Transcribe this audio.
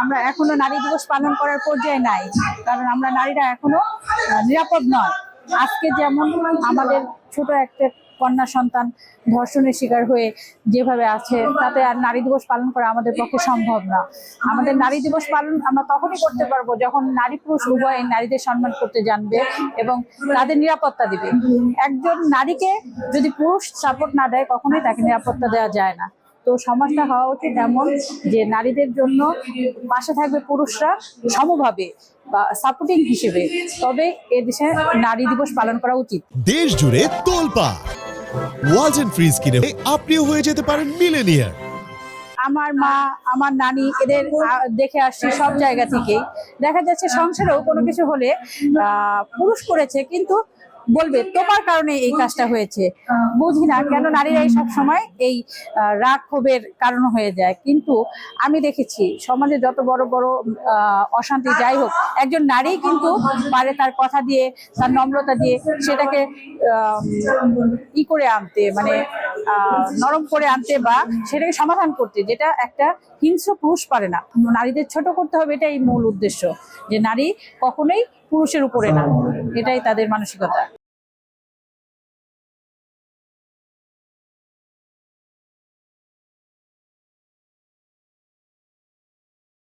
আমরা এখনও নারী দিবস পালন করার পর্যায়ে নাই, কারণ আমরা নারীরা এখনও নিরাপদ নয়। আজকে যেমন আমাদের ছোট একটা কন্যা সন্তান ধর্ষণের শিকার হয়ে যেভাবে আছে, তাতে আর নারী দিবস পালন করা আমাদের পক্ষে সম্ভব না। আমাদের নারী দিবস পালন আমরা তখনই করতে পারব যখন নারী পুরুষ উভয় নারীদের সম্মান করতে জানবে এবং তাদের নিরাপত্তা দিবে। একজন নারীকে যদি পুরুষ সাপোর্ট না দেয়, কখনোই তাকে নিরাপত্তা দেওয়া যায় না। তো সমাজটা হওয়া উচিত এমন যে নারীদের জন্য পাশে থাকবে পুরুষরা সমভাবে বা সাপোর্টিং হিসেবে। তবে এ দেশে নারী দিবস পালন করা উচিত। দেশ জুড়ে তোলপা। ওয়ালটন ফ্রিজ কিনে আপনিও হয়ে যেতে পারেন মিলেনিয়ার। আমার মা আমার নানি এদের দেখে আসছি সব জায়গা থেকেই। দেখা যাচ্ছে সংসারেও কোনো কিছু হলে আহ, পুরুষ করেছে কিন্তু বলবে তোমার কারণে এই কাজটা হয়েছে। বুঝি না কেন নারীরাই সব সময় এই রাগ ক্ষোভের কারণ হয়ে যায়। কিন্তু আমি দেখেছি সমাজে যত বড় বড় আহ, অশান্তি যাই হোক একজন নারী কিন্তু পারে তার কথা দিয়ে তার নম্রতা দিয়ে সেটাকে আহ, ই করে আনতে মানে নরম করে আনতে বা সেটাকে সমাধান করতে, যেটা একটা হিংস্র পুরুষ পারে না। নারীদের ছোট করতে হবে, এটাই মূল উদ্দেশ্য। যে নারী কখনোই পুরুষের উপরে না। এটাই তাদের মানসিকতা।